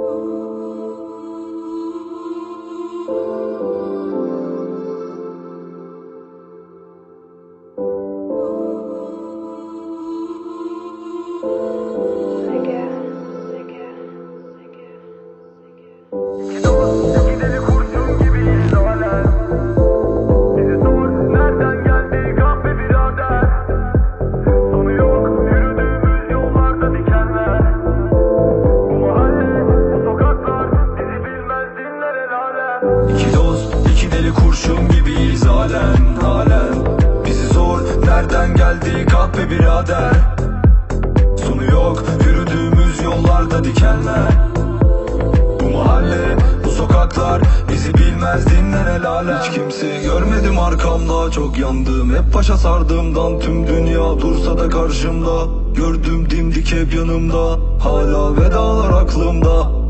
Ooh. İki dost, iki deli kurşun gibiyiz halen, halen. Bizi zor, nereden geldik ah be birader. Sonu yok, yürüdüğümüz yollarda dikenler. Bu mahalle, bu sokaklar bizi bilmez dinler el alem Hiç kimseyi görmedim arkamda çok yandım. Hep başa sardığımdan tüm dünya dursa da karşımda. Gördüm dimdik hep yanımda Hala vedalar aklımda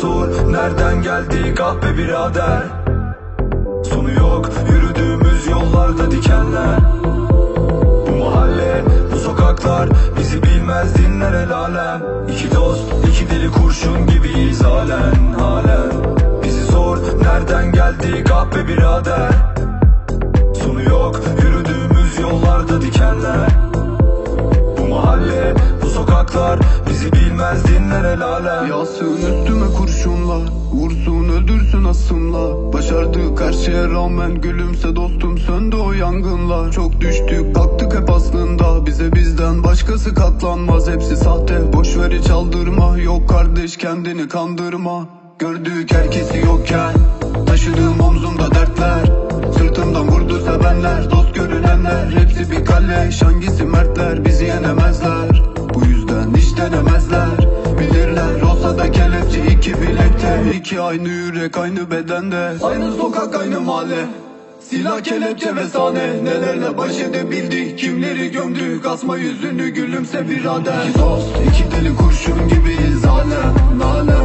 sor nereden geldik ah birader? Sonu yok yürüdüğümüz yollarda dikenler. Bu mahalle bu sokaklar bizi bilmez dinler el alem. İki dost iki deli kurşun gibiyiz halen halen. Bizi sor nereden geldik ah birader? Sonu yok yürüdüğümüz yollarda dikenler. Bu mahalle bu sokaklar bizi bilmez dinler el alem Yağsın üstüme kurşunlar Vursun öldürsün asımla. Başardık her şeye rağmen Gülümse dostum söndü o yangınlar. Çok düştük kalktık hep aslında Bize bizden başkası katlanmaz. Hepsi sahte boşver hiç aldırma. Yok kardeş kendini kandırma. Gördük herkesi yokken Taşıdığım omzumda dertler. Sırtımdan vurdu sevenler Dost görünenler. Hepsi bir kale Hangisi mertler Bizi yenemezler iki bilekte iki aynı yürek aynı bedende. Aynı sokak aynı mahalle. Silah kelepçe ve sahne. Nelerle baş edebildi Kimleri gömdü Kasma yüzünü gülümse birader İki dost iki deli kurşun gibiyiz. Hala Nale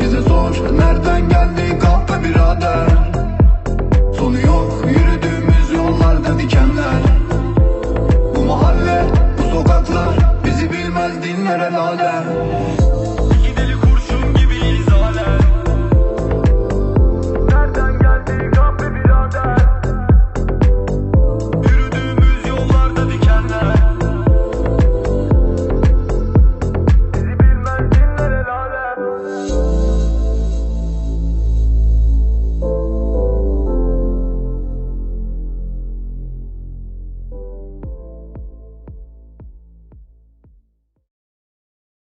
bize sor Nereden geldi kahpe birader? Sonu yok yürüdüğümüz yollarda dikenler. Bu mahalle bu sokaklar Bizi bilmez dinlere lale